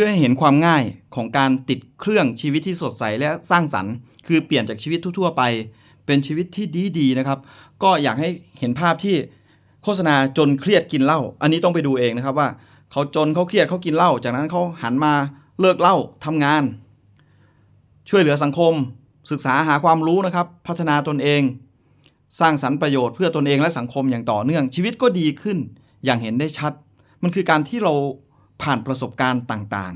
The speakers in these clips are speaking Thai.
พื่อให้เห็นความง่ายของการติดเครื่องชีวิตที่สดใสและสร้างสรรค์ คือเปลี่ยนจากชีวิตทั่วๆไป เป็นชีวิตที่ดีๆนะครับ ก็อยากให้เห็นภาพที่โฆษณาจนเครียดกินเหล้าอันนี้ต้องไปดูเองนะครับว่าเขาจนเขาเครียดเขากินเหล้าจากนั้นเขาหันมาเลิกเหล้าทำงาน ช่วยเหลือสังคม ศึกษาหาความรู้นะครับ พัฒนาตนเอง สร้างสรรค์ประโยชน์เพื่อตนเองและสังคมอย่างต่อเนื่องชีวิตก็ดีขึ้น อย่างเห็นได้ชัด มันคือการที่เรา ผ่านประสบการณ์ต่าง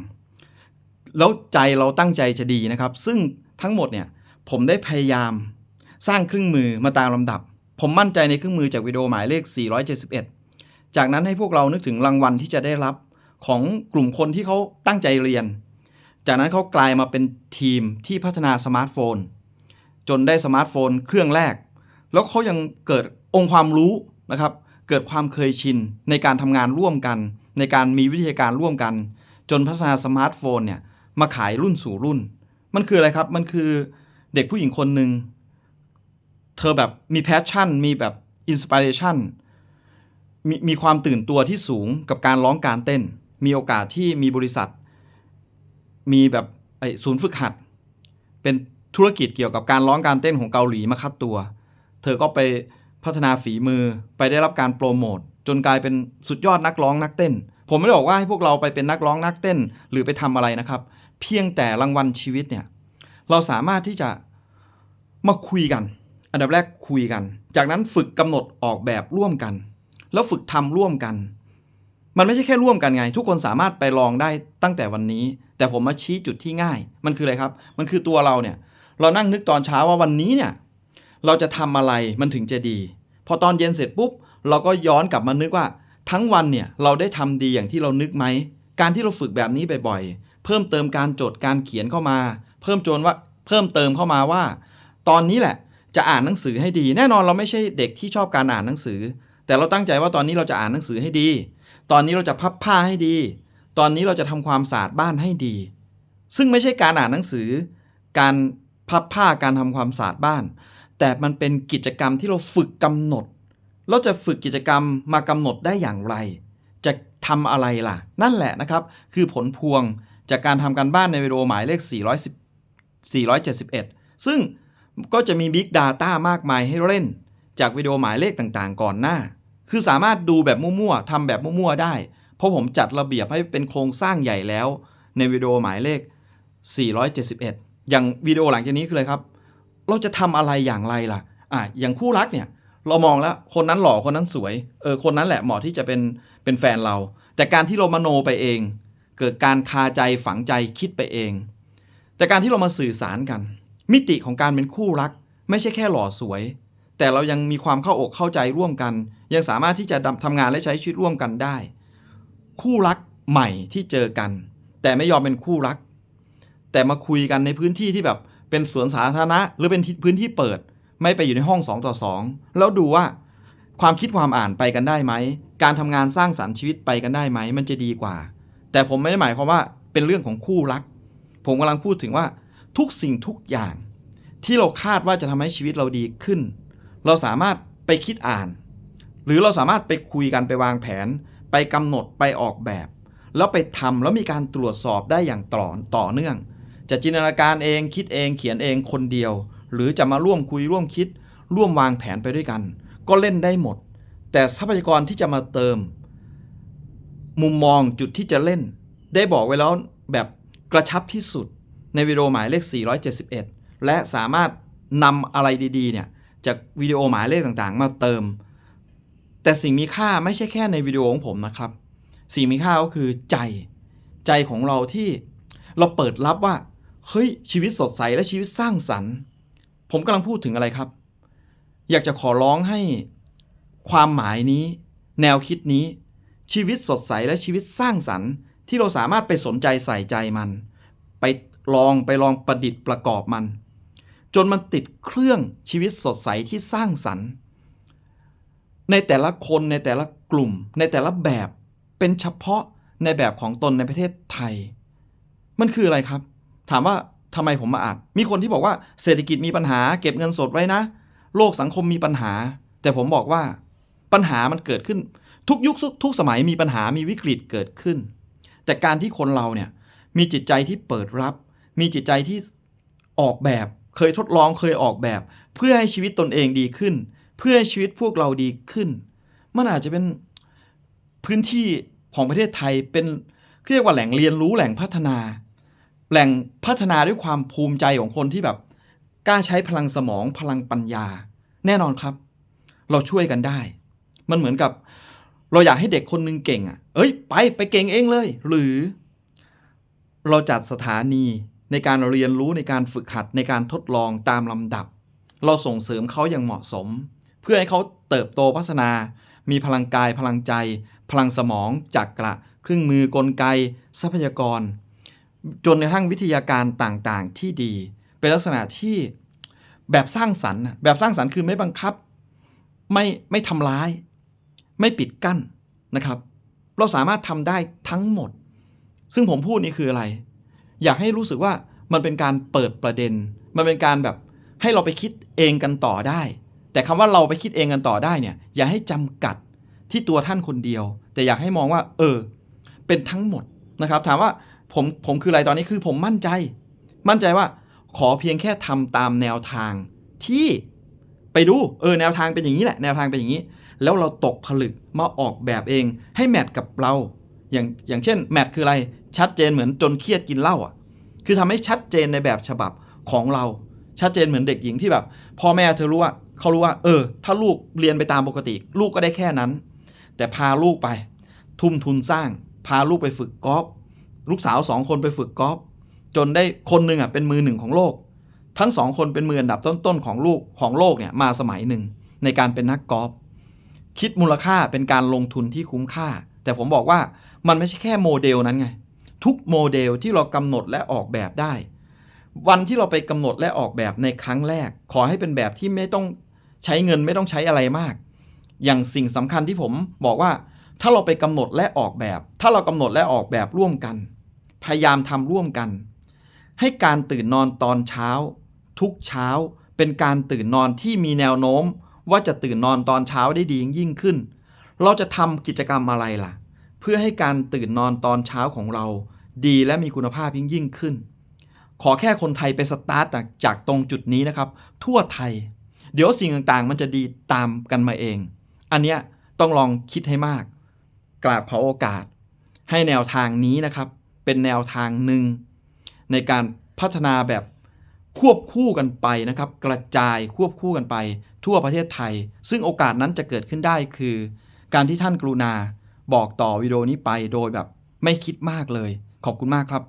ๆ แล้วใจเราตั้งใจจะดีนะครับ ซึ่งทั้งหมดเนี่ยผมได้พยายามสร้างเครื่องมือมาตามลำดับ ผมมั่นใจในเครื่องมือจากวิดีโอหมายเลข 471 จากนั้นให้พวกเรานึกถึงรางวัลที่จะได้รับของกลุ่มคนที่เขาตั้งใจเรียน จากนั้นเขากลายมาเป็นทีมที่พัฒนาสมาร์ทโฟน จนได้สมาร์ทโฟนเครื่องแรก แล้วเขายังเกิดองค์ความรู้นะครับ เกิดความเคยชินในการทำงานร่วมกัน ในการมีวิธีการร่วมกัน จนพัฒนาสมาร์ทโฟนเนี่ยมาขายรุ่นสู่รุ่น มันคืออะไรครับ มันคือเด็กผู้หญิงคนหนึ่ง เธอแบบมีแพชชั่น มีแบบอินสปิเรชันมีมีความตื่นตัวที่สูงกับการร้องการเต้น มีโอกาสที่มีบริษัท มีแบบไอศูนย์ฝึกหัด เป็นธุรกิจเกี่ยวกับการร้องการเต้นของเกาหลีมาคัดตัว เธอก็ไปพัฒนาฝีมือไปได้รับการโปรโมท จนกลายเป็นสุดยอดนักร้องนักเต้น ผมไม่ได้บอกว่าให้พวกเราไปเป็นนักร้องนักเต้น หรือไปทำอะไรนะครับ เพียงแต่รางวัลชีวิตเนี่ยเราสามารถที่จะมาคุยกัน อันดับแรกคุยกัน จากนั้นฝึกกำหนดออกแบบร่วมกัน แล้วฝึกทำร่วมกัน มันไม่ใช่แค่ร่วมกันไง ทุกคนสามารถไปลองได้ตั้งแต่วันนี้ แต่ผมมาชี้จุดที่ง่าย มันคืออะไรครับ มันคือตัวเราเนี่ย เรานั่งนึกตอนเช้าว่าวันนี้เนี่ย เราจะทำอะไรมันถึงจะดี พอตอนเย็นเสร็จปุ๊บ เราก็ย้อนกลับมานึกว่า ทั้งวันเนี่ยเราได้ทำดีอย่างที่เรานึกไหม การที่เราฝึกแบบนี้บ่อยๆ เพิ่มเติมการจดการเขียนเข้ามา เพิ่มโจนว่าเพิ่มเติมเข้ามาว่า ตอนนี้แหละจะอ่านหนังสือให้ดี แน่นอนเราไม่ใช่เด็กที่ชอบการอ่านหนังสือ แต่เราตั้งใจว่าตอนนี้เราจะอ่านหนังสือให้ดี ตอนนี้เราจะพับผ้าให้ดี ตอนนี้เราจะทำความสะอาดบ้านให้ดี ซึ่งไม่ใช่การอ่านหนังสือ การพับผ้าการทำความสะอาดบ้าน แต่มันเป็นกิจกรรมที่เราฝึกกำหนด เราจะฝึกกิจกรรมมากำหนดได้อย่างไร จะทำอะไรล่ะ นั่นแหละนะครับ คือผลพวงจากการทำการบ้านในวิดีโอหมายเลข 410 471 ซึ่งก็จะมี Big Data มากมายให้เล่น จากวิดีโอหมายเลขต่างๆ ก่อนหน้า คือสามารถดูแบบมั่วๆทำแบบมั่วๆได้ เพราะผมจัดระเบียบให้เป็นโครงสร้างใหญ่แล้ว ในวิดีโอหมายเลข 471 อย่างวิดีโอหลังจากนี้คืออะไรครับ เราจะทำอะไรอย่างไรล่ะอะอย่างคู่รักเนี่ย เรามองแล้วคนนั้นหล่อคนนั้นสวยเออคนนั้นแหละเหมาะที่จะเป็นเป็นแฟนเรา แต่การที่เรามโนไปเอง เกิดการคาใจฝังใจคิดไปเอง แต่การที่เรามาสื่อสารกัน มิติของการเป็นคู่รัก ไม่ใช่แค่หล่อสวย แต่เรายังมีความเข้าอกเข้าใจร่วมกัน ยังสามารถที่จะทำงานและใช้ชีวิตร่วมกันได้ คู่รักใหม่ที่เจอกัน แต่ไม่ยอมเป็นคู่รัก แต่มาคุยกันในพื้นที่ที่แบบเป็นสวนสาธารณะ หรือเป็นพื้นที่เปิด ไม่ไปอยู่ในห้อง 2 ต่อ 2 แล้วดูว่าความคิดความอ่านไปกันได้ไหม การทำงานสร้างสรรค์ชีวิตไปกันได้ไหม มันจะดีกว่า แต่ผมไม่ได้หมายความว่าเป็นเรื่องของคู่รัก ผมกำลังพูดถึงว่าทุกสิ่งทุกอย่าง ที่เราคาดว่าจะทำให้ชีวิตเราดีขึ้น เราสามารถไปคิดอ่าน หรือเราสามารถไปคุยกันไปวางแผน ไปกำหนดไปออกแบบ แล้วไปทำแล้วมีการตรวจสอบได้อย่างต่อต่อเนื่อง จะจินตนาการเองคิดเองเขียนเองคนเดียว หรือจะมาร่วมคุยร่วมคิด ร่วมวางแผนไปด้วยกัน ก็เล่นได้หมด แต่ทรัพยากรที่จะมาเติม มุมมองจุดที่จะเล่น ได้บอกไว้แล้วแบบกระชับที่สุดในวิดีโอหมายเลข 471 และสามารถนำอะไรดีๆเนี่ยจากวิดีโอหมายเลขต่างๆ มาเติม แต่สิ่งมีค่าไม่ใช่แค่ในวิดีโอของผมนะครับ สิ่งมีค่าก็คือใจ ใจของเราที่เราเปิดรับว่า เฮ้ย ชีวิตสดใสและชีวิตสร้างสรรค์ ผมกำลังพูดถึงอะไรครับ อยากจะขอร้องให้ความหมายนี้ แนวคิดนี้ ชีวิตสดใสและชีวิตสร้างสรรค์ที่เราสามารถไปสนใจใส่ใจมัน ไปลองไปลองประดิษฐ์ประกอบมัน จนมันติดเครื่องชีวิตสดใสที่สร้างสรรค์ ในแต่ละคนในแต่ละกลุ่ม ในแต่ละแบบเป็นเฉพาะในแบบของตนในประเทศไทย มันคืออะไรครับ ถามว่า ทำไมผมมาอ่านมีคนที่บอกว่าเศรษฐกิจมีปัญหา เก็บเงินสดไว้นะ โลกสังคมมีปัญหา แต่ผมบอกว่าปัญหามันเกิดขึ้น ทุกยุคทุกสมัยมีปัญหามีวิกฤตเกิดขึ้น แต่การที่คนเราเนี่ยมีจิตใจที่เปิดรับ มีจิตใจที่ออกแบบ เคยทดลองเคยออกแบบ เพื่อให้ชีวิตตนเองดีขึ้น เพื่อให้ชีวิตพวกเราดีขึ้น มันอาจจะเป็นพื้นที่ของประเทศไทยเป็นเรียกว่าแหล่งเรียนรู้แหล่งพัฒนา แหล่งพัฒนาด้วยความภูมิใจของคนที่แบบกล้าใช้พลังสมองพลังปัญญา แน่นอนครับ เราช่วยกันได้ มันเหมือนกับ เราอยากให้เด็กคนหนึงเก่งอะ เอ้ย ไปไปเก่งเองเลย หรือ เราจัดสถานีในการเรียนรู้ในการฝึกหัดในการทดลองตามลำดับ เราส่งเสริมเขาอย่างเหมาะสม เพื่อให้เขาเติบโตพัฒนา มีพลังกายพลังใจ พลังสมองจักระเครื่องมือกลไก ทรัพยากร จนกระทั่งวิทยาการต่างๆ ที่ดี เป็นลักษณะที่แบบสร้างสรรค์แบบสร้างสรรค์คือไม่บังคับ ไม่ไม่ทำร้าย ไม่ปิดกั้นนะครับ เราสามารถทำได้ทั้งหมด ซึ่งผมพูดนี่คืออะไร อยากให้รู้สึกว่ามันเป็นการเปิดประเด็น มันเป็นการแบบให้เราไปคิดเองกันต่อได้ แต่คำว่าเราไปคิดเองกันต่อได้เนี่ย อย่าให้จำกัดที่ตัวท่านคนเดียว แต่อยากให้มองว่า เออ เป็นทั้งหมดนะครับ ถามว่า ผมผมคืออะไรตอนนี้คือผมมั่นใจ มั่นใจว่าขอเพียงแค่ทำตามแนวทางที่ไปดูเออแนวทางเป็นอย่างนี้แหละแนวทางเป็นอย่างนี้ แล้วเราตกผลึกมาออกแบบเอง ให้แมทกับเราอย่างอย่างเช่นแมทคืออะไรชัดเจนเหมือนจนเครียดกินเหล้าอะ คือทำให้ชัดเจนในแบบฉบับของเรา ชัดเจนเหมือนเด็กหญิงที่แบบ พ่อแม่เธอรู้ว่าเขารู้ว่าเออ ถ้าลูกเรียนไปตามปกติ ลูกก็ได้แค่นั้น แต่พาลูกไป ทุ่มทุนสร้าง พาลูกไปฝึกกอล์ฟ ลูกสาวสองคนไปฝึกกอล์ฟจนได้คนหนึ่งอะเป็นมือหนึ่งของโลก ทั้งสองคนเป็นมืออันดับต้นๆของลูกของโลกเนี่ยมาสมัยหนึ่งในการเป็นนักกอล์ฟคิดมูลค่าเป็นการลงทุนที่คุ้มค่า แต่ผมบอกว่ามันไม่ใช่แค่โมเดลนั้นไง ทุกโมเดลที่เรากำหนดและออกแบบได้ วันที่เราไปกำหนดและออกแบบในครั้งแรก ขอให้เป็นแบบที่ไม่ต้องใช้เงินไม่ต้องใช้อะไรมาก อย่างสิ่งสำคัญที่ผมบอกว่า ถ้าเราไปกำหนดและออกแบบ ถ้าเรากำหนดและออกแบบร่วมกัน พยายามทำร่วมกัน ให้การตื่นนอนตอนเช้า ทุกเช้าเป็นการตื่นนอนที่มีแนวโน้ม ว่าจะตื่นนอนตอนเช้าได้ดียิ่งขึ้น เราจะทำกิจกรรมอะไรล่ะ เพื่อให้การตื่นนอนตอนเช้าของเรา ดีและมีคุณภาพยิ่งยิ่งขึ้น ขอแค่คนไทยไปสตาร์ทจากจากตรงจุดนี้นะครับ ทั่วไทย เดี๋ยวสิ่งต่างๆ มันจะดีตามกันมาเอง อันเนี้ยต้องลองคิดให้มาก กราบขอโอกาส ให้แนวทางนี้นะครับ เป็นแนวทางหนึ่ง ในการพัฒนาแบบควบคู่กันไปนะครับ กระจายควบคู่กันไป ทั่วประเทศไทย ซึ่งโอกาสนั้นจะเกิดขึ้นได้คือ การที่ท่านกรุณาบอกต่อวิดีโอนี้ไปโดยแบบไม่คิดมากเลย ขอบคุณมากครับ